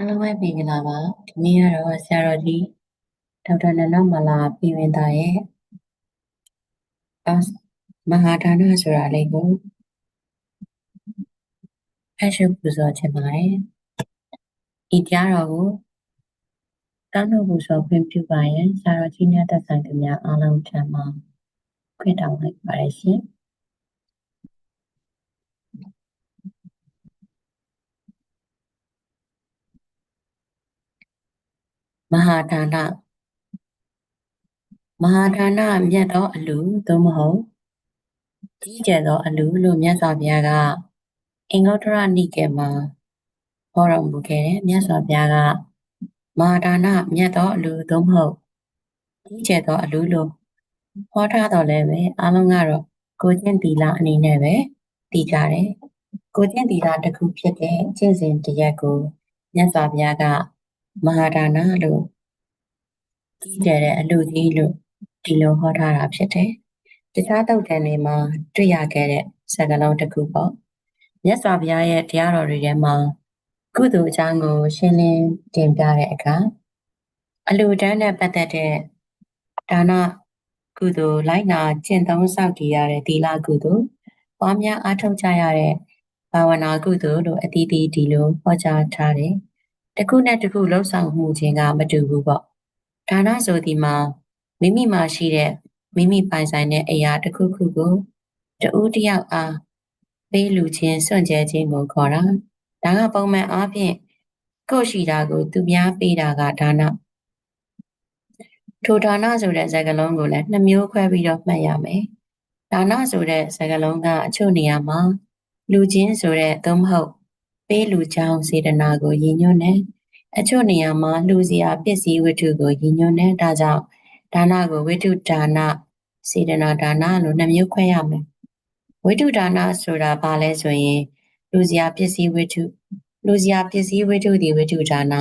အားလုံးပဲမင်္ဂလာပါဒီနေ့ကတော့ဆရာတော်ကြီးဒေါက်တာနန္ဒမလာပြည်ဝင်သားရဲ့အာမဟာဒါနဆိုတာလေးကိုဖတ်ရှုပူဇော်ခြင်းပါတယ်ဤတရားတော်ကိုတောင်းတပူဇော်ခွင့်ပြုပါရန်ဆရာတော်ကြီးများသက်ဆိုင်သူများအားလုံးထံမှခွင့်တောင်းလိုက်ပါတယ်ရှင် မဟာဒါနမဟာဒါနမြတ်သောအလူသို့မဟုတ်ကြီးကျယ်သောအလူလို့မြတ်စွာဘုရားကအင်္ဂုတ္တရနိကေမှာဟောတော်မူခဲ့တယ်မြတ်စွာဘုရားကမဟာဒါနမြတ်သောအလူသို့မဟုတ်ကြီးကျယ်သောအလူလို့ဟောထားတော်လဲပဲအားလုံးကတော့ကိုကျင့်သီလအနေနဲ့ပဲတည်ကြတယ်ကိုကျင့်သီလတစ်ခုဖြစ်တဲ့ကျင့်စဉ်တစ်ရက်ကိုမြတ်စွာဘုရားက မဟာဒါနလို့ကြီးကျယ်တဲ့အလူကြီးလို့ဒီလိုဟောထားတာဖြစ်တယ်။တခြားတုတ်တန်တွေမှာတွေ့ရခဲ့တဲ့စကားလုံးတစ်ခုပေါ့။မြတ်စွာဘုရားရဲ့တရားတော်တွေထဲမှာကုသိုလ်အကြောင်းကို ရှင်းလင်းတင်ပြတဲ့အခါအလူတန်းနဲ့ပတ်သက်တဲ့ဒါနကုသိုလ်လိုက်နာကျင့်သုံးစောင့်တည်ရတဲ့သီလကုသိုလ်ပွားများအားထုတ်ကြရတဲ့ဘာဝနာကုသိုလ်လို့အသီးသီးဒီလိုဟောကြားထားတယ်။ တစ်ခုနဲ့တစ်ခုလှုပ်ဆောင်မှုခြင်းကမတူဘူးပေါ့။ဒါနဆိုဒီမှာမိမိမှာရှိတဲ့မိမိပိုင်ဆိုင်တဲ့အရာတစ်ခုခုကိုတဦးတယောက်အားပေးလူချင်းစွန့်ကြဲခြင်းကိုခေါ်တာဒါကပုံမှန်အားဖြင့်ကိုယ်ရှိတာကို သူများပေးတာကဒါနထိုဒါနဆိုတဲ့စကားလုံးကိုလည်းနှစ်မျိုးခွဲပြီးတော့မှတ်ရမယ်ဒါနဆိုတဲ့စကားလုံးကအချို့နေရာမှာလူချင်းဆိုတဲ့သို့မဟုတ် ပေးလူချောင်းစေတနာကိုရည်ညွှန်းတယ်အချို့နေရာမှာလူစရာပစ္စည်းဝတ္ထုကိုရည်ညွှန်းတယ်ဒါကြောင့်ဒါနကိုဝိတုဒါနစေတနာဒါနလို့နှမျိုးခွဲရမယ်ဝိတုဒါနဆိုတာဘာလဲဆိုရင်လူစရာပစ္စည်းဝိတုလူစရာပစ္စည်းဝိတုဒီဝိတုဒါန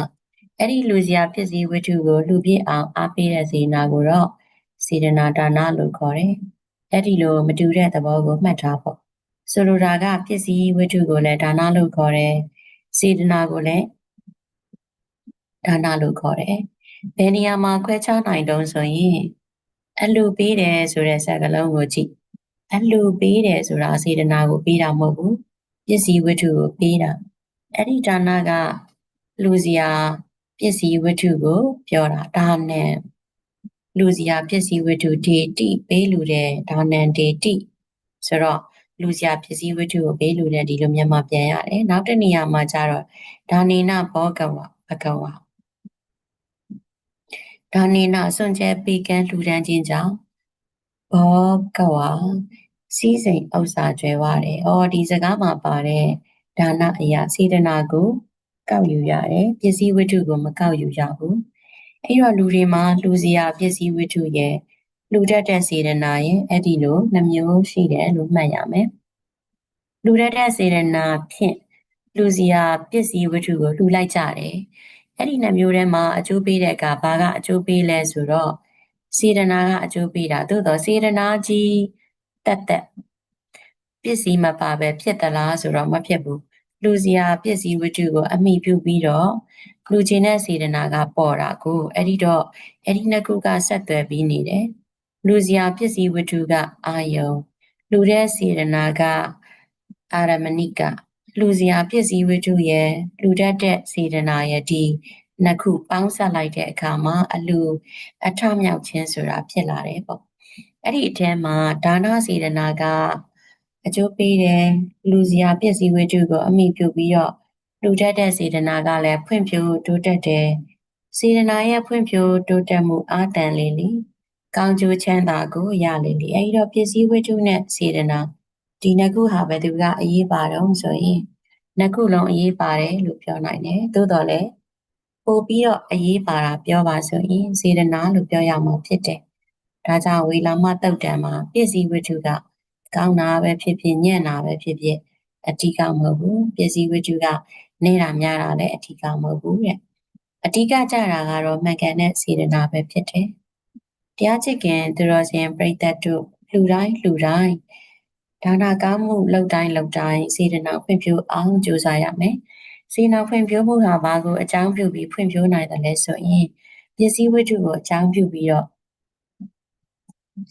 အဲ့ဒီလူစရာပစ္စည်းဝိတုကိုလူပြည့်အောင်အားပေးတဲ့စေနာကိုတော့စေတနာဒါနလို့ခေါ်တယ်အဲ့ဒီလိုမတူတဲ့သဘောကိုမှတ်ထားဖို့ ဆိုလိုတာကပစ္စည်းဝိတုကိုလည်းဒါနလို့ခေါ်တယ်စေတနာကိုလည်းဒါနလို့ခေါ်တယ်ဘယ်နေရာမှာခွဲခြားနိုင်တုံးဆိုရင်အလှပေးတယ်ဆိုတဲ့စကားလုံးကိုကြည့်အလှပေးတယ်ဆိုတာစေတနာကိုပေးတာမဟုတ်ဘူးပစ္စည်းဝတ္ထုကိုပေးတာအဲ့ဒီဒါနကလူစရာပစ္စည်းဝတ္ထုကို ပြောတာဒါနဲ့လူစရာပစ္စည်းဝတ္ထုဒေတိပေးလူတဲ့ဒါနံဒေတိဆိုတော့ လူစရာပစ္စည်းဝတ္ထုကိုပေးလူတဲ့ဒီလိုမြန်မာပြန်ရတယ်နောက်တစ်နေရာမှာကျတော့ဒါနေနဘောကဝဘဂဝါဒါနေနစွန့်ကြဲပေကန်းလှူဒန်းခြင်းကြောင့်ဘောကဝါစီးစိမ်ဥစ္စာကျွဲဝတယ်။အော်ဒီစကားမှာပါတဲ့ဒါနအရာစေတနာကိုကောက်ယူရတယ်။ပစ္စည်းဝတ္ထုကိုမကောက်ယူရဘူး။အဲ့တော့လူတွေမှာလူစရာပစ္စည်းဝတ္ထုရဲ့ လူတတ်တဲ့စေတနာရဲ့အဲ့ဒီလိုနှမျိုးရှိတယ်လို့မှတ်ရမယ်။လူတတ်တဲ့စေတနာဖြင့်လူစရာပစ္စည်းဝတ္ထုကိုလှူလိုက်ကြတယ်။အဲ့ဒီနှမျိုးထဲမှာအကျိုးပေးတဲ့အခါဘာကအကျိုးပေးလဲဆိုတော့စေတနာကအကျိုးပေးတာသို့တော့စေတနာကြီးတက်တက်ပစ္စည်းမပါပဲဖြစ်သလားဆိုတော့မဖြစ်ဘူးလူစရာပစ္စည်းဝတ္ထုကိုအမိပြုပြီးတော့လူချင်းတဲ့စေတနာကပေါ်တာကိုအဲ့ဒီတော့အဲ့ဒီနှစ်ခုကဆက်သွယ်ပြီးနေတယ် လူစရာပစ္စည်းဝတ္ထုကအာယုံလူတဲ့စေတနာကအာရမဏိကလူစရာပစ္စည်းဝတ္ထုရဲ့လူတတ်တဲ့စေတနာရဲ့ဒီနှစ်ခုပေါင်းစပ်လိုက်တဲ့အခါမှာအလူအထမြောက်ခြင်းဆိုတာဖြစ်လာတယ်ပေါ့အဲ့ဒီအထဲမှာဒါနစေတနာကအကျိုးပေးတယ်လူစရာပစ္စည်းဝတ္ထုကိုအမိပြုပြီးတော့လူတတ်တဲ့စေတနာကလည်းဖွံ့ဖြိုးတိုးတက်တယ်စေတနာရဲ့ဖွံ့ဖြိုးတိုးတက်မှုအားတန်လေးလီ ကောင်းကျိုးချမ်းသာကိုရလေလေအဲဒီတော့ပစ္စည်းဝတ္ထုနဲ့စေတနာဒီနှစ်ခုဟာဘယ်သူကအရေးပါတော့ဆိုရင်နှစ်ခုလုံးအရေးပါတယ်လို့ပြောနိုင်တယ်သို့တော်လည်းပို့ပြီးတော့အရေးပါတာပြောပါဆိုရင်စေတနာလို့ပြောရမှာဖြစ်တယ်ဒါကြောင့်ဝေလာမတုတ်တံမှာပစ္စည်းဝတ္ထုကကောင်းတာပဲဖြစ်ဖြစ်ညံ့တာပဲဖြစ်ဖြစ်အဓိကမဟုတ်ဘူးပစ္စည်းဝတ္ထုကနေတာများတာလည်းအဓိကမဟုတ်ဘူးတဲ့အဓိကကြတာကတော့မှန်ကန်တဲ့စေတနာပဲဖြစ်တယ် တရားချစ်ခင်သူတော်စင်ပြိတ္တတို့လှူတိုင်းလှူတိုင်းဒါနာကောင်းမှုလှုပ်တိုင်းလှုပ်တိုင်းစေတနာဖွံ့ဖြိုးအောင်ကြိုးစားရမယ်စေနာဖွံ့ဖြိုးမှုဟာဘာကိုအကြောင်းပြုပြီးဖွံ့ဖြိုးနိုင်တယ်လဲဆိုရင်ပစ္စည်းဝတ္ထုကိုအကြောင်းပြုပြီးတော့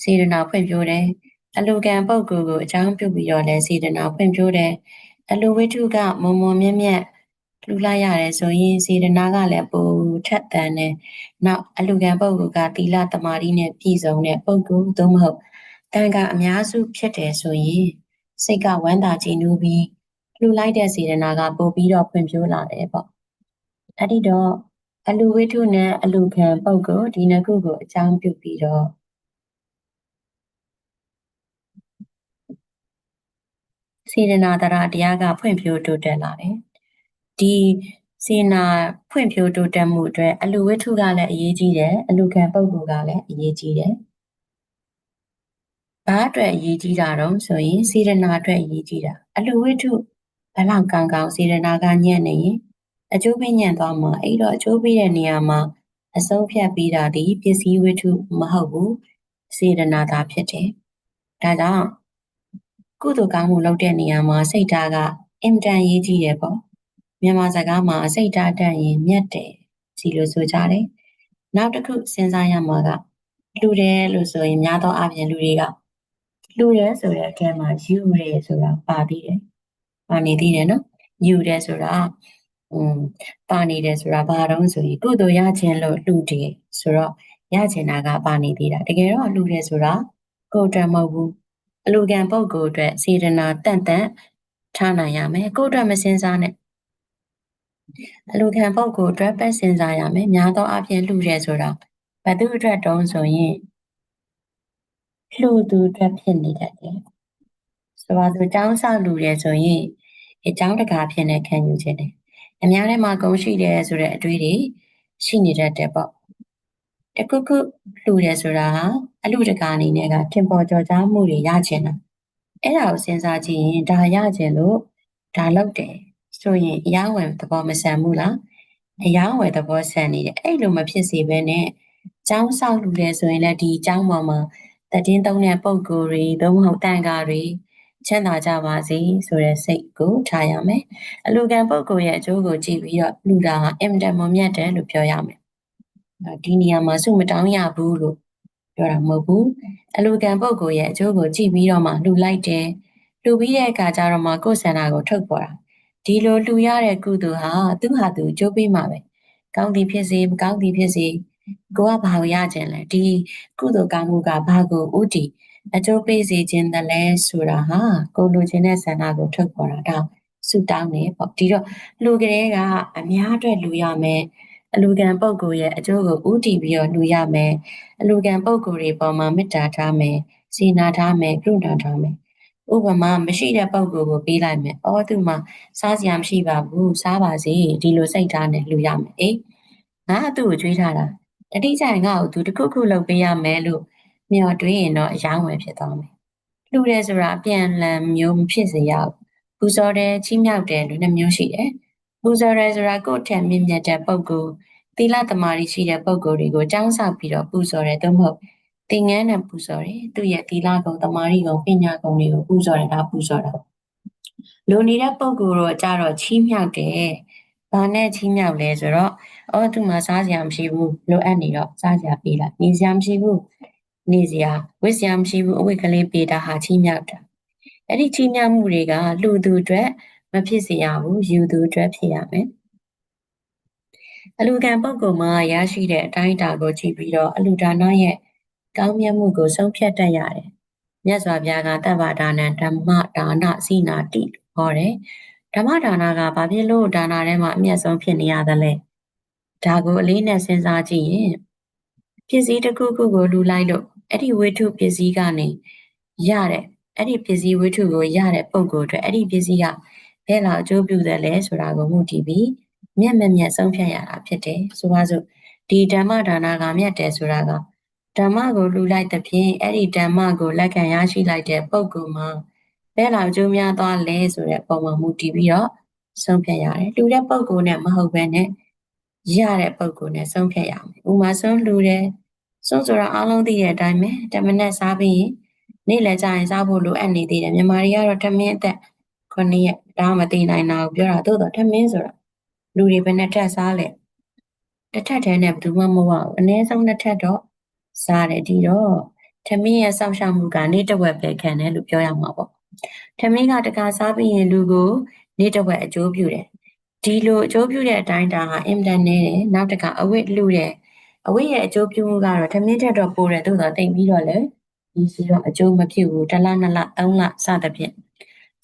စေတနာဖွံ့ဖြိုးတယ်အလူကံပုဂ္ဂိုလ်ကိုအကြောင်းပြုပြီးတော့လည်းစေတနာဖွံ့ဖြိုးတယ်အလူဝတ္ထုကမုံမုံမြက်မြက် လှူလိုက်ရတယ်ဆိုရင်စေတနာကလည်းပိုထက်သန်တယ်နောက်အလူကံပုဂ္ဂိုလ်ကသီလတမာတိနဲ့ပြည့်စုံတဲ့ပုဂ္ဂိုလ်သို့မဟုတ်တန်ခါအများစုဖြစ်တယ်ဆိုရင်စိတ်ကဝမ်းသာကြည်နူးပြီးလှူလိုက်တဲ့စေတနာကပိုပြီးတော့ဖွံ့ဖြိုးလာတယ်ပေါ့အဲ့ဒီတော့အလူဝိထုနဲ့အလူခံပုဂ္ဂိုလ်ဒီနှစ်ခုကိုအကြောင်းပြုပြီးတော့စေတနာတရားတရားကဖွံ့ဖြိုးတိုးတက်လာတယ် ဒီစေနာဖွံ့ဖြိုးတိုးတက်မှုအတွက်အလူဝိထုကလည်းအရေးကြီးတယ်အလူခံပုဂ္ဂိုလ်ကလည်းအရေးကြီးတယ်ဘာအတွက်အရေးကြီးတာတော့ဆိုရင်စေရနာအတွက်အရေးကြီးတာအလူဝိထုဘလောက်ကောင်းကောင်းစေရနာကညံ့နေရင်အကျိုးပေးညံ့သွားမှာအဲ့တော့အကျိုးပေးတဲ့နေရာမှာအဆုံးဖြတ်ပြီးတာဒီပစ္စည်းဝိထုမဟုတ်ဘူးစေရနာသာဖြစ်တယ်ဒါကြောင့်ကုသိုလ်ကောင်းမှုလုပ်တဲ့နေရာမှာစိတ်ဓာတ်ကအင်တန်ရေးကြီးတယ်ပေါ့ မြန်မာစကားမှာစိတ်ဓာတ်တန်ရင်မြတ်တယ်စီလို့ဆိုကြတယ်နောက်တစ်ခုစဉ်းစားရမှာကလူတယ်လို့ဆိုရင်များသောအားဖြင့်လူတွေကလူရဲဆိုတဲ့အထဲမှာယူရဲဆိုတာပါသေးတယ်။ပါနေသေးတယ်နော်။ယူရဲဆိုတာอืมပါနေတယ်ဆိုတာဘာတော့ဆိုရင်ကုသိုလ်ရခြင်းလို့လူတယ်ဆိုတော့ရခြင်းတာကပါနေသေးတာတကယ်တော့လူတယ်ဆိုတာကိုယ်တည်းမဟုတ်ဘူးအလူကံပုဂ္ဂိုလ်အတွက်စေတနာတန့်တန့်ထားနိုင်ရမယ်ကိုယ်အတွက်မစင်စားနဲ့ အလူခံပုဂ္ဂိုလ်အတွက်ပဲစဉ်းစားရမယ်များသောအားဖြင့်လူရဲဆိုတာဘသူအတွက်တုံးဆိုရင်လှူသူအတွက်ဖြစ်နေတတ်တယ်။ဆိုပါစို့ကျောင်းဆောက်လူတယ်ဆိုရင်အကျောင်းတကာဖြစ်နေခံယူခြင်းတယ်။အများထဲမှာဂုံရှိတယ်ဆိုတဲ့အတွေးတွေရှိနေတတ်တယ်ပေါ့။တခုခုလှူတယ်ဆိုတာဟာအလူတကာအနေနဲ့ကထင်ပေါ်ကျော်ကြားမှုတွေရခြင်းတာ။အဲ့ဒါကိုစဉ်းစားကြည့်ရင်ဒါရခြင်းလို့ဒါလုပ်တယ် ဆိုရင်အယောင်းဝယ်သဘောမဆန်ဘူးလား။အယောင်းဝယ်သဘောဆန်နေတယ်အဲ့လိုမဖြစ်စေဘဲနဲ့ကျောင်းဆောက်လူတယ်ဆိုရင်လည်းဒီကျောင်းပေါ်မှာတည်င်းသုံးတဲ့ပုံကိုယ်တွေသို့မဟုတ်တန်ကားတွေချမ်းသာကြပါစေဆိုတဲ့စိတ်ကိုထားရမယ်အလူကံပုံကိုယ်ရဲ့အကျိုးကိုကြည့်ပြီးတော့လူတာဟာအင်တန်မမြတ်တယ်လို့ပြောရမယ်ဒီနေရာမှာစုမတောင်းရဘူးလို့ပြောတာမဟုတ်ဘူးအလူကံပုံကိုယ်ရဲ့အကျိုးကိုကြည့်ပြီးတော့မှလှူလိုက်တယ်လှူပြီးတဲ့အခါကျတော့မှကိုယ်ဆန္ဒကိုထုတ်ပေါ်တာ ဒီလိုလှူရတဲ့ကုသိုလ်ဟာသူ့ဟာသူကြိုးပေးမှာပဲကောင်းသည်ဖြစ်စေမကောင်းသည်ဖြစ်စေကိုကဘာကိုရခြင်းလဲဒီကုသိုလ်ကောင်းမှုကဘာကိုဥတီအကျိုးပေးစေခြင်းတလဲဆိုတာဟာကိုလိုချင်တဲ့ဆန္ဒကိုထုတ်ပေါ်တာဒါဆုတောင်းနေပေါ့ဒီတော့လူကလေးကအများအတွက်လူရမယ်အလူကံပုဂ္ဂိုလ်ရဲ့အကျိုးကိုဥတီပြီးတော့လူရမယ်အလူကံပုဂ္ဂိုလ်တွေပေါ်မှာမေတ္တာထားမယ်စေနာထားမယ်ကရုဏာထားမယ် ဥပမာမရှိတဲ့ပုံကိုကိုပေးလိုက်မယ်။အော်သူမှစားစရာမရှိပါဘူး။စားပါစေဒီလိုစိတ်ထားနဲ့လူရမယ်။အေးငါသူ့ကိုကြွေးထားတာတတိကျရင်ငါ့ကိုသူတခုခုလုပ်ပေးရမယ်လို့မျှော်တွေးရင်တော့အယောင်းဝယ်ဖြစ်သွားမယ်။လှူတယ်ဆိုတာအပြန်လန်မျိုးမဖြစ်စေရဘူး။ပူဇော်တယ်ချီးမြှောက်တယ်လို့နှမျိုးရှိတယ်။ပူဇော်တယ်ဆိုတာကိုယ့်ထက်မြင့်မြတ်တဲ့ပုဂ္ဂိုလ်သီလသမာဓိရှိတဲ့ပုဂ္ဂိုလ်တွေကိုကြောင်းဆောက်ပြီးတော့ပူဇော်တယ်သို့မဟုတ် သင်ငန်းနဲ့ပူဇော်တယ်သူ့ရဲ့သီလကုံသမာဓိကုံပညာကုံတွေကိုပူဇော်တယ်ဒါပူဇော်တာလူနေတဲ့ပုဂ္ဂိုလ်တော့ကြတော့ချီးမြှောက်တယ်။ဘာနဲ့ချီးမြှောက်လဲဆိုတော့အော်သူမှစားစရာမရှိဘူးလိုအပ်နေတော့စားစရာပေးလိုက်နေစရာမရှိဘူးနေစရာဝတ်စရာမရှိဘူးအဝတ်ကလေးပေးတာဟာချီးမြှောက်တာအဲ့ဒီချီးမြှောက်မှုတွေကလူသူအတွက်မဖြစ်စေရဘူးယူသူအတွက်ဖြစ်ရမယ်အလူကံပုဂ္ဂိုလ်မှာရရှိတဲ့အတိုင်းအတာကိုကြည့်ပြီးတော့အလူဒါနရဲ့ ကောင်းမြတ်မှုကိုဆုံးဖြတ်တတ်ရတယ်မြတ်စွာဘုရားကတဗ္ဗဒါနံဓမ္မဒါနစိနာတိဟောတယ်ဓမ္မဒါနကဘာဖြစ်လို့ဒါနထဲမှာအမျက်ဆုံးဖြစ်နေရသလဲဒါကိုအလေးနဲ့စဉ်းစားကြည့်ရင်ပစ္စည်းတစ်ခုခုကိုလူလိုက်လို့အဲ့ဒီဝိထုပစ္စည်းကနေရတဲ့အဲ့ဒီပစ္စည်းဝိထုကိုရတဲ့ပုံကိုအတွက်အဲ့ဒီပစ္စည်းကဘယ်လောက်အကျိုးပြုတယ်လဲဆိုတာကိုမှုတည်ပြီးမျက်မမျက်ဆုံးဖြတ်ရတာဖြစ်တယ်ဆိုပါစို့ဒီဓမ္မဒါနကမြတ်တယ်ဆိုတာက ဓမ္မကိုလူလိုက်တဲ့ဖြင့်အဲ့ဒီဓမ္မကိုလက်ခံရရှိလိုက်တဲ့ပုံကိုမှာဘယ်လောက်ကျိုးများသွားလဲဆိုတဲ့ပုံမှန်မှုတည်ပြီးတော့ဆုံးဖြတ်ရတယ်လူတဲ့ပုံကိုနဲ့မဟုတ်ဘဲနဲ့ရတဲ့ပုံကိုနဲ့ဆုံးဖြတ်ရမယ်ဥမာဆုံးလူတဲ့ဆုံးဆိုတာအားလုံးသိတဲ့အတိုင်းပဲတမနဲ့စားပြီးရင်နေ့လည်ကျရင်စားဖို့လိုအပ်နေသေးတယ်မြန်မာတွေကတော့ထမင်းအသက်9ရက်ဒါမှမသိနိုင်တာကိုပြောတာသို့တော့ထမင်းဆိုတာလူတွေဘယ်နှစ်ထပ်စားလဲတစ်ထပ်တည်းနဲ့ဘယ်သူမှမဟုတ်ပါဘူးအနည်းဆုံးနှစ်ထပ်တော့ စားတယ်ဒီတော့ထမင်းရဲ့စောင့်ရှောက်မှုကနေ့တစ်ဝက်ပဲခံတယ်လို့ပြောရမှာပေါ့ထမင်းကတခါစားပြီးရင်လူကိုနေ့တစ်ဝက်အကျိုးပြုတယ်ဒီလိုအကျိုးပြုတဲ့အတိုင်းတာဟာအင်တန်နဲ့တယ်နောက်တစ်ခါအဝတ်လူတဲ့အဝတ်ရဲ့အကျိုးပြုမှုကတော့ထမင်းထက်တော့ပိုတယ်သို့တော့တိမ်ပြီးတော့လေဒီစီတော့အကျိုးမဖြစ်ဘူးတစ်လနှစ်လသုံးလစသဖြင့်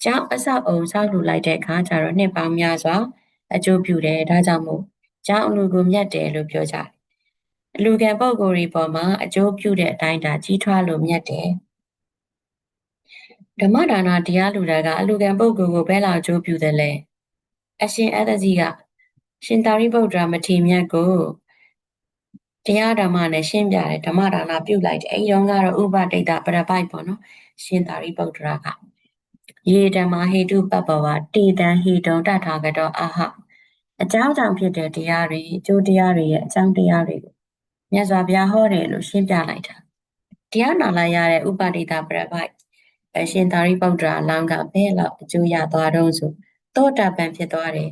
ကျောင်းအဆောက်အုံဆောက်လူလိုက်တဲ့အခါကျတော့နှစ်ပေါင်းများစွာအကျိုးပြုတယ်ဒါကြောင့်မို့ကျောင်းအလူကိုမြတ်တယ်လို့ပြောကြတယ် အလူကံပုံကိုယ်တွေပေါ်မှာအကျိုးပြုတဲ့အတိုင်းဒါကြီးထွားလို့မြတ်တယ်ဓမ္မဒါနတရားလူတာကအလူကံပုဂ္ဂိုလ်ကိုဘယ်လောက်အကျိုးပြုတယ်လဲအရှင်အတ္တကြီးကရှင်သာရိပုတ္တရာမထေရမြတ်ကိုတရားဓမ္မနဲ့ရှင်းပြတယ်ဓမ္မဒါနပြုတ်လိုက်တယ်အဲဒီတော့ကတော့ဥပဒိတပရပိုက်ပေါ့နော်ရှင်သာရိပုတ္တရာကယေဓမ္မဟေတုပပ္ပဝတေတံဟေတုံတထာဂတောအာဟအကြောင်းကြောင့်ဖြစ်တဲ့တရားတွေအကျိုးတရားတွေရဲ့အကြောင်းတရားတွေကို မြတ်စွာဘုရားဟောတယ်လို့ရှင်းပြလိုက်တာတရားနာလာရတဲ့ဥပဒိတပရပိုက်အရှင်သာရိပုတ္တရာလောင်းကဘယ်လောက်အကျိုးရသွားတော့ဆိုသောတာပန်ဖြစ်သွားတယ်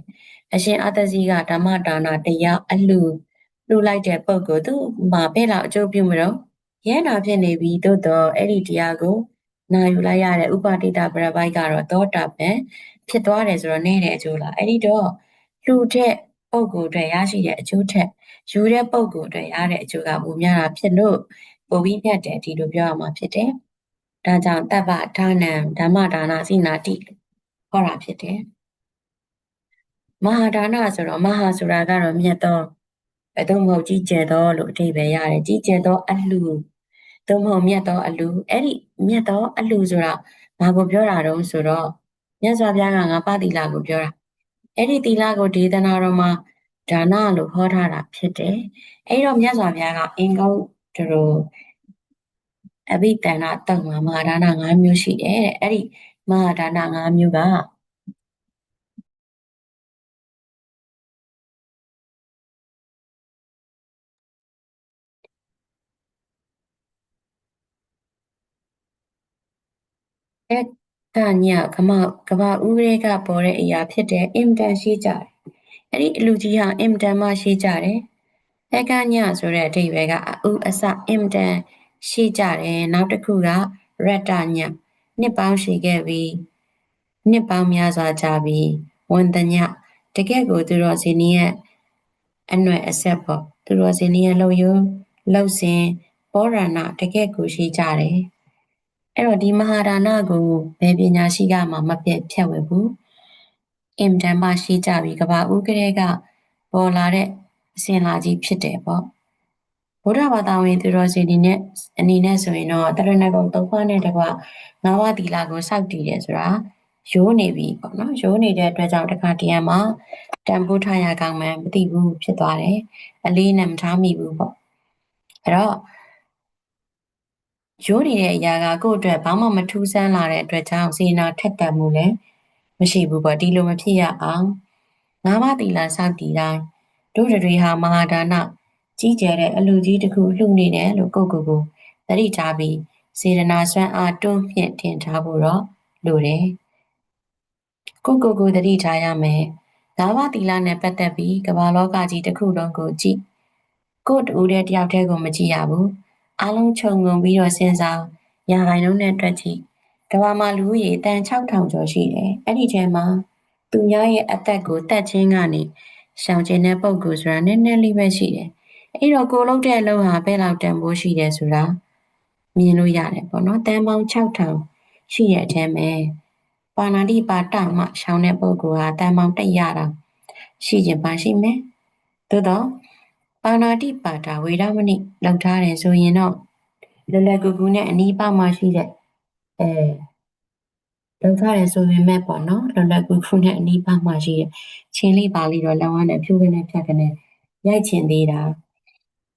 အရှင်အတ္တဇီကဓမ္မဒါနတရားအလှလှူလိုက်တဲ့ပုံကိုသူ့မှာဘယ်လောက်အကျိုးပြုမလို့ရဲနာဖြစ်နေပြီသို့တော့အဲ့ဒီတရားကိုနာယူလိုက်ရတဲ့ဥပတိတပရပိုက်ကတော့သောတာပန်ဖြစ်သွားတယ်ဆိုတော့နေတဲ့အကျိုးလားအဲ့ဒီတော့လှူတဲ့ပုံကိုအတွက်ရရှိတဲ့အကျိုးထက် ယူတဲ့ပုံကိုအတွက်ရတဲ့အကျိုးကပိုများတာဖြစ်လို့ပိုပြီးမြတ်တယ်ဒီလိုပြောရမှာဖြစ်တယ်ဒါကြောင့်တပ္ပဒါနံဓမ္မဒါနစိနာတိဟောတာဖြစ်တယ်မဟာဒါနဆိုတော့မဟာဆိုတာကတော့မြတ်သောဘယ်တော့မဟုတ်ကြီးကျယ်သောလို့အဓိပ္ပာယ်ရတယ်ကြီးကျယ်သောအလှသို့မဟုတ်မြတ်သောအလှအဲ့ဒီမြတ်သောအလှဆိုတာဘာကိုပြောတာတုံးဆိုတော့မြတ်စွာဘုရားကငါပတိလာကိုပြောတာအဲ့ဒီတိလာကိုဒေသနာတော်မှာ ဒါနလို့ဟောထားတာဖြစ်တယ်အဲ့တော့မြတ်စွာဘုရားကအင်္ဂုတ်တို့အဘိတဏတုံမှာမဟာဒါန၅မျိုးရှိတယ်တဲ့အဲ့ဒီမဟာဒါန၅မျိုးကအဲ့ဒါညကမကဘာဥရေကပေါ်တဲ့အရာဖြစ်တဲ့အင်တန်ရှိကြတယ်။ အဲ့ဒီအလူကြီးဟာအင်တန်မှရှိကြတယ်။အဲ့ကညဆိုတဲ့အဓိပ္ပာယ်ကအဥအစအင်တန်ရှိကြတယ်။နောက်တစ်ခုကရတ္တညနှစ်ပေါင်းရှိခဲ့ပြီ။နှစ်ပေါင်းများစွာကြာပြီ။ဝန်တညတကယ့်ကိုသူတော်စင်ရဲ့အနွယ်အဆက်ပေါ့သူတော်စင်ရဲ့လှုပ်ယုံလှုပ်စင်ပောရဏတကယ့်ကိုရှိကြတယ်။အဲ့တော့ဒီမဟာဒါနကိုဘယ်ပညာရှိကမှမပြတ်ဖြတ်ဝေဘူး အင်တန်မှရှိကြပြီကဘာဦးကလေးကပေါ်လာတဲ့အစဉ်လာကြီးဖြစ်တယ်ပေါ့ဗုဒ္ဓဘာသာဝင်သူတော်စင်ဒီနဲ့အနေနဲ့ဆိုရင်တော့တရဏဂုံသုံးပါးနဲ့တကွငါးပါးသီလကိုစောင့်တည်တယ်ဆိုတာရိုးနေပြီပေါ့နော်ရိုးနေတဲ့အတွက်ကြောင့်တခါတရံမှာတန်ဖိုးထားရကောင်းမှမသိဘူးဖြစ်သွားတယ်အလေးနဲ့မထားမိဘူးပေါ့အဲ့တော့ရိုးနေတဲ့အရာကကိုယ့်အတွက်ဘာမှမထူးဆန်းလာတဲ့အတွက်ကြောင့်စေနာထက်တန်မှုလည်း မရှိဘူးပေါ့ဒီလိုမဖြစ်ရအောင်ငါးပါးသီလစောင့်တည်တိုင်းတို့တွေဟာမဟာဒါနကြီးကျယ်တဲ့အလူကြီးတစ်ခုလှူနေတယ်လို့ကိုယ့်ကိုယ်ကိုသတိထားပြီးစေတနာစွမ်းအားတွန်းဖြင့်တင်ထားဖို့တော့လိုတယ်ကိုယ့်ကိုယ်ကိုသတိထားရမယ်ငါးပါးသီလနဲ့ပတ်သက်ပြီးကမ္ဘာလောကကြီးတစ်ခုလုံးကိုကြည့်ကိုယ့်တူတဲ့တယောက်တည်းကိုမကြည့်ရဘူးအားလုံးခြုံငုံပြီးတော့စဉ်းစားရာဂိုင်လုံးနဲ့တွက်ကြည့် ကမ္ဘာမှာလူဦးရေတန်6000ကျော်ရှိတယ်အဲ့ဒီထဲမှာသူများရဲ့အသက်ကိုတတ်ချင်းကနေရှောင်ကျဉ်တဲ့ပုံကူဆိုတာနည်းနည်းလေးပဲရှိတယ်အဲ့တော့ကိုလုံးတဲ့အလုံးဟာဘယ်လောက်တန်ဖိုးရှိတယ်ဆိုတာမြင်လို့ရတယ်ပေါ့နော်တန်ပေါင်း6000ရှိတဲ့အထဲမှာပါဏာတိပါတမှရှောင်းတဲ့ပုံကူဟာတန်ပေါင်း100တောင်ရှိခြင်းပါရှိမယ်သို့တော့ပါဏာတိပါဒဝေရမဏိလောက်ထားတယ်ဆိုရင်တော့လွယ်လွယ်ကူကူနဲ့အနီးပါးမှာရှိတဲ့ အဲလောက်ထားတယ်ဆိုရင်မဲ့ပေါ့နော်လွယ်လွယ်ကူကူနဲ့အနီးပါးမှာရှိတဲ့ချင်းလေးပါလေးတော့လောင်းရတဲ့ဖြူခနဲ့ဖြတ်ခနဲ့ရိုက်ချင်သေးတာ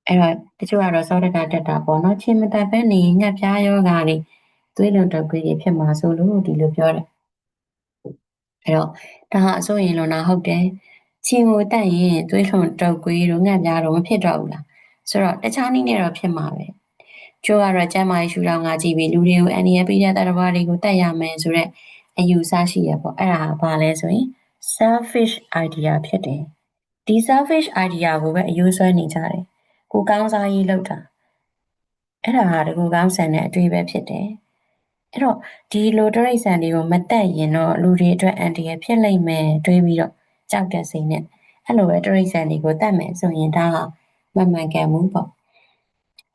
အဲ့တော့တချို့ကတော့စောတကတက်တာပေါ့နော်ချင်းမတက်ပဲနေငှက်ပြားယောဂါတွေသွေးလွန်တုပ်ကွေးတွေဖြစ်မှာဆိုလို့ဒီလိုပြောတယ်အဲ့တော့ဒါဟာအစိုးရင်လွန်တာဟုတ်တယ်ချင်းကိုတက်ရင်သွေးထွန်တုပ်ကွေးတို့ငှက်ပြားတို့မဖြစ်တော့ဘူးလားဆိုတော့တခြားနည်းနဲ့တော့ဖြစ်မှာပဲ ကျိုးကတော့ကျမ်းမာရေးရှုထောင့်ကကြည့်ပြီးလူတွေကိုအန်ဒီရပေးတဲ့တရားတွေကိုတက်ရမယ်ဆိုတော့အယူဆရှိရပေါ့အဲ့ဒါဟာဘာလဲဆိုရင် selfish idea ဖြစ်တယ်ဒီ selfish idea ကိုပဲအယိုးဆွဲနေကြတယ်ကိုကောင်းစားရေးလုပ်တာအဲ့ဒါဟာတကူကောင်းဆန်တဲ့အတွေ့ပဲဖြစ်တယ်အဲ့တော့ဒီလိုတရိတ်ဆန်တွေကိုမတက်ရင်တော့လူတွေအတွက်အန်တီရဖြစ်လိမ့်မယ်တွေးပြီးတော့ကြောက်တဲ့စိတ်နဲ့အဲ့လိုပဲတရိတ်ဆန်တွေကိုတတ်မယ်ဆိုရင်ဒါမမှန်ကန်ဘူးပေါ့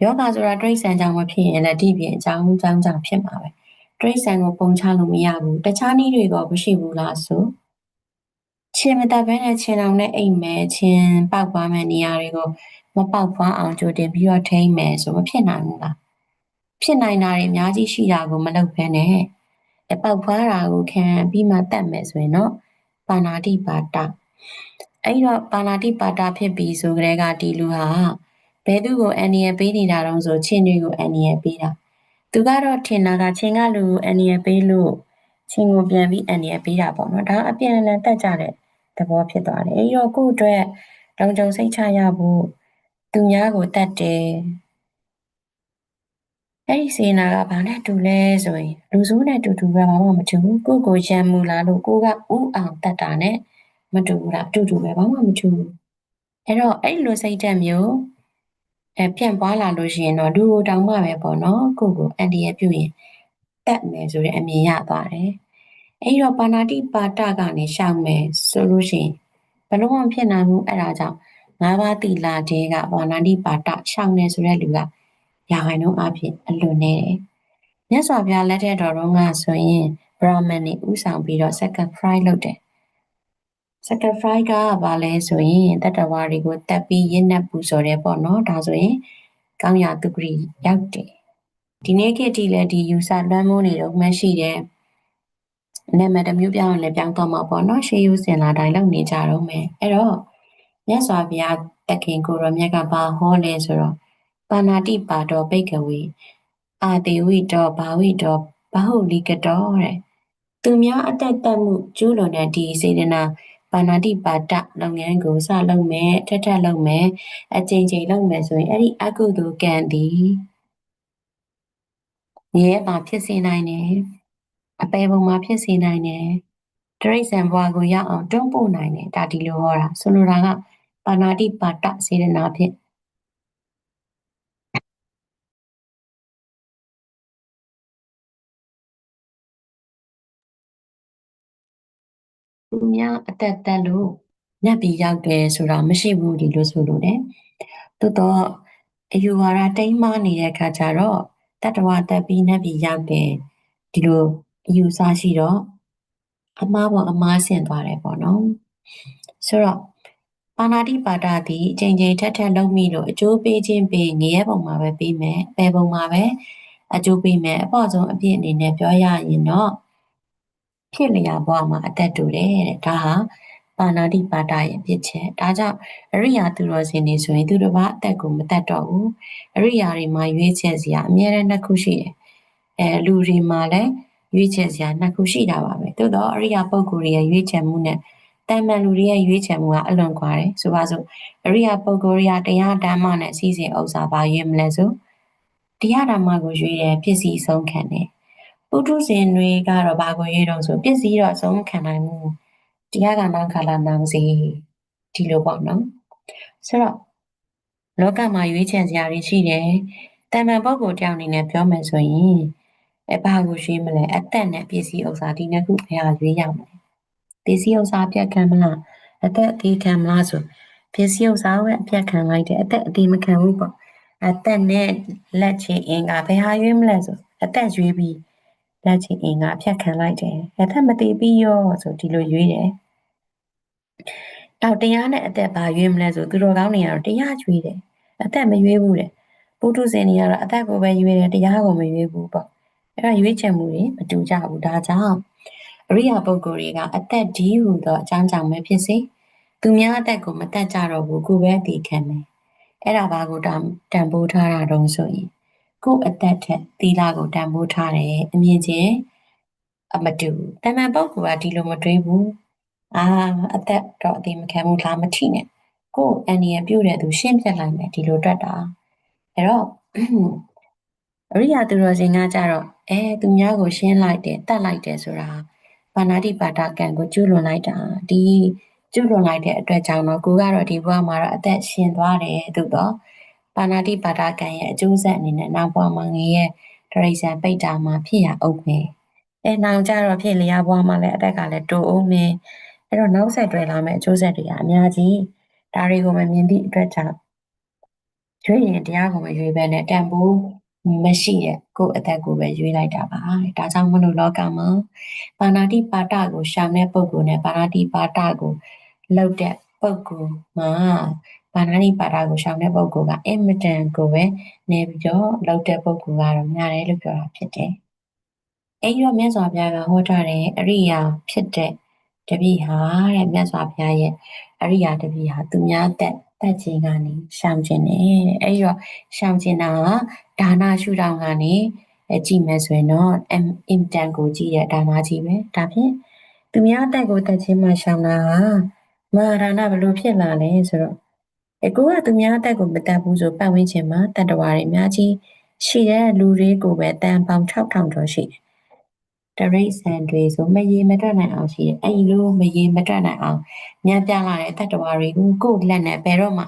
ယောဂဆိုတာတရိတ်ဆန်ကြောင့်မဖြစ်ရင်လည်းဒီပြင်အကြောင်းအကြောင်းကြောင့်ဖြစ်မှာပဲတရိတ်ဆန်ကိုပုံချလို့မရဘူးတခြားနည်းတွေကမရှိဘူးလားဆိုချင်းမတက်ဘဲနဲ့ချင်းအောင်နဲ့အိမ်မယ်ချင်းပောက်သွားမဲ့နေရာတွေကိုမပေါက်ဖွားအောင်ကြိုတင်ပြီးတော့ထိမ့်မယ်ဆိုမဖြစ်နိုင်ဘူးလားဖြစ်နိုင်တာတွေအများကြီးရှိတာကိုမလုပ်ဘဲနဲ့အပေါက်ဖွားတာကိုခံပြီးမှတတ်မယ်ဆိုရင်တော့ပါဏာတိပါတအဲ့တော့ပါဏာတိပါတဖြစ်ပြီးဆိုကြတဲ့ကဒီလူဟာ ဘဲသူကိုအန်နီယပေးနေတာတော့ဆိုချင်းတွေကိုအန်နီယပေးတာသူကတော့ထင်တာကချင်းကလူအန်နီယပေးလို့ချင်းကိုပြန်ပြီးအန်နီယပေးတာပေါ့နော်ဒါအပြန်အလှန်တက်ကြတဲ့သဘောဖြစ်သွားတယ်အဲ့တော့ကို့အတွက်လုံခြုံစိတ်ချရဖို့သူများကိုတတ်တယ်အဲ့ဒီစေနာကဘာနဲ့တူလဲဆိုရင်လူဆိုးနဲ့တူတူပဲဘာမှမတူဘူးကိုကိုရံမူလာလို့ကိုကဥအောင်တတ်တာနဲ့မတူဘူးလားအတူတူပဲဘာမှမတူဘူးအဲ့တော့အဲ့လိုစိတ်ဓာတ်မျိုး အဲပြန့်ပွားလာလို့ရှိရင်တော့လူကိုတောင်မှပဲပေါ့နော်ကိုကိုအန်ဒီရပြုရင်တတ်မယ်ဆိုတဲ့အမြင်ရသွားတယ်အဲ့တော့ပါဏာတိပါတကနေရှောင်မယ်ဆိုလို့ရှိရင်ဘလုံးဝဖြစ်နိုင်မှုအဲ့ဒါကြောင့်ငါးပါးတိလာတဲ့ကပါဏာတိပါတရှောင်နေဆိုတဲ့လူကရာခိုင်နှုန်းအဖြစ်အလွန်နေတယ်မြတ်စွာဘုရားလက်ထက်တော်တော်ကဆိုရင် Brahman တွေဥဆောင်ပြီးတော့ second fry လုပ်တယ် second fry ကဘာလဲဆိုရင်တတဝါတွေကိုတက်ပြီးရင်းနှက်ပူဇော်တယ်ပေါ့နော်ဒါဆိုရင်ကောင်းရာသူဂရီရောက်တယ်ဒီနေ့ခေတ်ထိလည်းဒီယူဆလွှမ်းမိုးနေတော့မှရှိတယ်နာမည်တစ်မျိုးပြောင်းရင်လည်းပြောင်းသွားမှာပေါ့နော်ရှေးယူစင်လာတိုင်းလုပ်နေကြတော့မယ်အဲ့တော့မြတ်စွာဘုရားတခင်ကိုရောမြတ်ကဘာဟောလဲဆိုတော့ပါဏာတိပါတော်ဘိကဝေအာတေဝိတော်ဘာဝိတော်ဘာဟုလိကတော်တဲ့သူများအတက်တက်မှုကျူးလွန်တဲ့ဒီစေတနာ ပါဏာတိပါဒလုပ်ငန်းကိုစလုပ်မယ်ထက်ထက်လုပ်မယ်အချိန်ချိန်လုပ်မယ်ဆိုရင်အဲ့ဒီအကုသိုလ်ကံသည်ရဲပါဖြစ်စေနိုင်တယ်အပေပုံမှာဖြစ်စေနိုင်တယ်တရိษံဘဝကိုရအောင်တွန်းပို့နိုင်တယ်ဒါဒီလိုဟောတာဆိုလိုတာကပါဏာတိပါဒစေတနာဖြင့် သူများအသက်သက်လို့ညက်ပြီးရောက်တယ်ဆိုတာမရှိဘူးဒီလိုဆိုလို့ ਨੇ သို့တော့အယူဝါဒတိမ်မာနေတဲ့အခါကျတော့တတဝတက်ပြီးညက်ပြီးရောက်တယ်ဒီလိုအယူဆရှိတော့အမားပေါ်အမားဆင်သွားတယ်ပေါ့နော်ဆိုတော့ပါဏာတိပါဒသည်အချိန်ချင်းထက်ထက်လုံးမိလို့အကျိုးပေးခြင်းပေးငရဲပုံမှာပဲပေးမယ်ပယ်ပုံမှာပဲအကျိုးပေးမယ်အပေါ့ဆုံးအပြည့်အနေနဲ့ပြောရရင်တော့ ဖြစ်လျာဘဝမှာအသက်တူတယ်တဲ့ဒါဟာပါဏာတိပါဒရဲ့ဖြစ်ချက်ဒါကြောင့်အရိယာသူတော်စင်တွေဆိုရင်သူတစ်ပါးအသက်ကိုမတတ်တော့ဘူးအရိယာတွေမှာရွေးချယ်စရာအများနဲ့နှစ်ခုရှိတယ်အဲလူတွေမှာလည်းရွေးချယ်စရာနှစ်ခုရှိတာပါပဲသို့တော့အရိယာပုဂ္ဂိုလ်တွေရဲ့ရွေးချယ်မှုနဲ့တန်မှန်လူတွေရဲ့ရွေးချယ်မှုကအလွန်ကွာတယ်ဆိုပါစို့အရိယာပုဂ္ဂိုလ်တွေကတရားဓမ္မနဲ့စီစဉ်ဥစ္စာပါရွေးမလဲဆိုတရားဓမ္မကိုရွေးတယ်ဖြစ်စီဆုံးခံတယ် ပုထုဇဉ်တွေကတော့ဘာကိုရွေးတော့ဆိုပစ္စည်းတော့အဆုံးခံနိုင်မှုတရားကနောင်ခါလာနောင်စီဒီလိုပေါ့နော်ဆိုတော့လောကမှာရွေးချယ်စရာတွေရှိတယ်တဏ္ဍာပုဂ္ဂိုလ်တယောက်အနေနဲ့ပြောမယ်ဆိုရင်အဘာကိုရွေးမလဲအသက်နဲ့ပစ္စည်းဥစ္စာဒီနှစ်ခုဘယ်ဟာရွေးရမလဲပစ္စည်းဥစ္စာပြတ်ခံမလားအသက်အသေးခံမလားဆိုပစ္စည်းဥစ္စာကိုအပြတ်ခံလိုက်တယ်အသက်အသေးမခံဘူးပေါ့အသက်နဲ့လက်ချင်အင်္ဂါဘယ်ဟာရွေးမလဲဆိုအသက်ရွေးပြီး လက်ချင်အင်္ဂါဖြတ်ခံလိုက်တယ်အသက်မသေးပြီးရောဆိုဒီလိုရွေးတယ်တော့တရားနဲ့အသက်ဘာရွေးမလဲဆိုသူတော်ကောင်းတွေကတော့တရားရွေးတယ်အသက်မရွေးဘူးတဲ့ပုထုဇဉ်တွေကတော့အသက်ကိုပဲရွေးတယ်တရားကိုမရွေးဘူးပေါ့အဲ့တော့ရွေးချယ်မှုတွေမတူကြဘူးဒါကြောင့်အရိယာပုဂ္ဂိုလ်တွေကအသက်ဒီဟူသောအကြောင်းကြောင့်ပဲဖြစ်စေသူများအသက်ကိုမတက်ကြတော့ဘူးကိုပဲတည်ခံမယ်အဲ့ဒါဘာကိုတန်တန်ဖိုးထားတာတော့ဆိုရင် ကိုယ့်အသက်ထက်သီလကိုတန်ဖိုးထားတယ်အမြင်ချင်းအမတူတဏ္ဍပုဂ္ဂိုလ်ကဒီလိုမတွေးဘူးအာအသက်တော့အသေးမခံဘူးလားမထိနဲ့ကိုယ်အန်ဒီရပြုတ်တဲ့သူရှင်းပြလိုက်မယ်ဒီလိုတွက်တာအဲ့တော့အရိယာသူတော်စင်ကကြတော့အဲသူများကိုရှင်းလိုက်တယ်တတ်လိုက်တယ်ဆိုတာဘာနာတိပါဒကံကိုကျူးလွန်လိုက်တာဒီကျွလွန်လိုက်တဲ့အတွက်ကြောင့်တော့ကိုကတော့ဒီဘဝမှာတော့အသက်ရှင်သွားတယ်သို့တော့ ပါဏာတိပါဒကံရဲ့အကျိုးဆက်အနေနဲ့နောက်ဘဝမှာငရေရဲ့ဒရိစံပိတ်တာမှာဖြစ်ရအောင်ပဲအဲနောက်ကြတော့ဖြစ်လျာဘဝမှာလည်းအသက်ကလည်းတိုးအောင်မယ်အဲ့တော့နောက်ဆက်တွဲလာမယ့်အကျိုးဆက်တွေကအများကြီးဒါတွေကိုမမြင်သည့်အတွက်ကြောင့်ရွေးရင်တရားကိုမရွေးဘဲနဲ့တန်ဖိုးမရှိတဲ့ကိုယ့်အသက်ကိုပဲရွေးလိုက်တာပါတဲ့ဒါကြောင့်မလို့လောကမှာပါဏာတိပါဒကိုရှောင်တဲ့ပုဂ္ဂိုလ်နဲ့ပါဏာတိပါဒကိုလောက်တဲ့ပုဂ္ဂိုလ်မှာ ပါဏာတိပါဒကိုရှောင်တဲ့ပုဂ္ဂိုလ်ကအင်မတန်ကိုပဲနေပြီးတော့လောက်တဲ့ပုဂ္ဂိုလ်ကတော့များတယ်လို့ပြောတာဖြစ်တယ်အဲဒီတော့မြတ်စွာဘုရားကဟောထားတဲ့အရိယာဖြစ်တဲ့တပိဟာတဲ့မြတ်စွာဘုရားရဲ့အရိယာတပိဟာသူများသက်တက်ခြင်းကနေရှောင်ခြင်းနဲ့တဲ့အဲဒီတော့ရှောင်ခြင်းတာကဒါနရှုထောင့်ကနေအကြည့်မယ်ဆိုရင်တော့အင်အင်တန်ကိုကြည့်ရဒါနကြီးပဲဒါဖြင့်သူများတက်ကိုတက်ခြင်းမှရှောင်တာဟာမဟာဒါနဘယ်လိုဖြစ်လာလဲဆိုတော့ အကူကသူများတက်ကိုမတက်ဘူးဆိုပတ်ဝန်းကျင်မှာတတ္တဝါတွေအများကြီးရှိတဲ့လူတွေကိုပဲတန်ပေါင်း6000ကျော်ရှိတယ်တရိษံတွေဆိုမရေမတွက်နိုင်အောင်ရှိတယ်အဲ့လိုမရေမတွက်နိုင်အောင်ညံပြလာတဲ့တတ္တဝါတွေကိုကိုယ်လက်နဲ့ဘယ်တော့မှ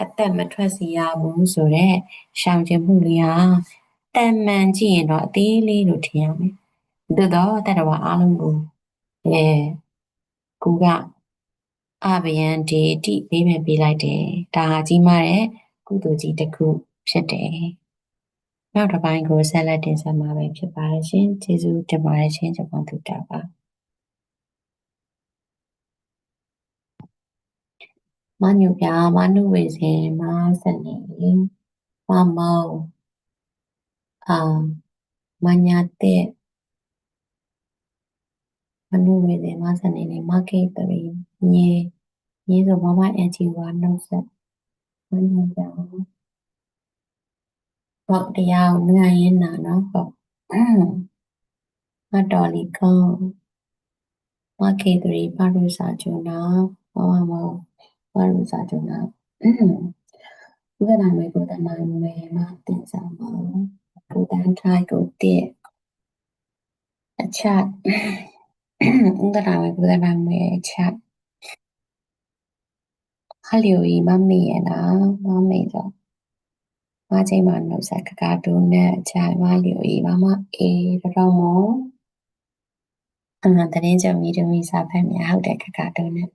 အသက်မထွက်စီရဘူးဆိုတော့ရှောင်ကျင်မှုလေးဟာတန်မှန်ကြည့်ရင်တော့အသေးလေးလို့ထင်ရမယ်သို့တော့တတ္တဝါအလုံးကိုအဲကိုက အဘယံဒေတိပေးမယ်ပေးလိုက်တယ်ဒါဟာကြီးမားတဲ့ကုသိုလ်ကြီးတစ်ခုဖြစ်တယ်နောက်တစ်ပိုင်းကိုဆက်လက်တင်ဆက်မှာပဲဖြစ်ပါတယ်ရှင်ကျေးဇူးတင်ပါတယ်ရှင်ကျွန်တော်တို့တာပါမညုပြမနုဝေစဉ်မစနေမမောအာမညာတဲ့မနုဝေစဉ်မစနေနေမကိတရီညေ ညေဆိုမမအန်ချီဝါနှုတ်ဆက်မညုပြပေါ့တရားကိုငါရင်နာနော်ပေါ့မတော်လီကောမကေတရီပါရုစာဂျုနာမမမောပါရုစာဂျုနာဥဒနာမေကိုတနာမေမတင်ဆောင်ပါကိုတန်းထိုင်ကိုတဲ့အချက်ဥဒနာမေကိုတနာမေအချက်ဟလျိုဤမမေရနာမမေတော့မချိန်မှာနှု တ်ဆက်ကကတူနဲ့အချိုင်မလျိုဤမမအေတော့မောအမှန်တရင်ကြောင့်မိတို့မိစားဖက်များဟုတ်တဲ့ကကတူနဲ့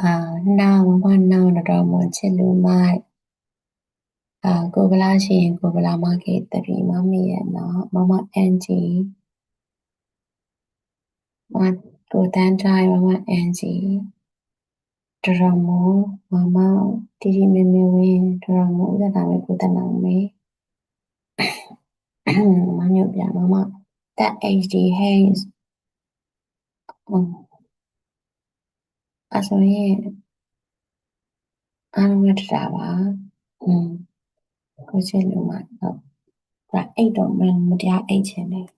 အာနောင်မနောင်တော့မောချစ်လူမိုက်အာကိုဗလာရှိရင်ကိုဗလာမကေတရီမမီရဲ့နော်မမအန်ဂျီမကိုတန်းတိုင်းမမအန်ဂျီ ဒရမိုမမတီတီမေမေဝင်းဒရမိုဥဒတာမေကိုတနာမေမညုပြမမတက် HD Hayes အဆိုရင်အားလုံးထတာပါอืมကိုချစ်လူမဟုတ်ဒါအိတ်တော့မတရားအိတ်ချင်တယ်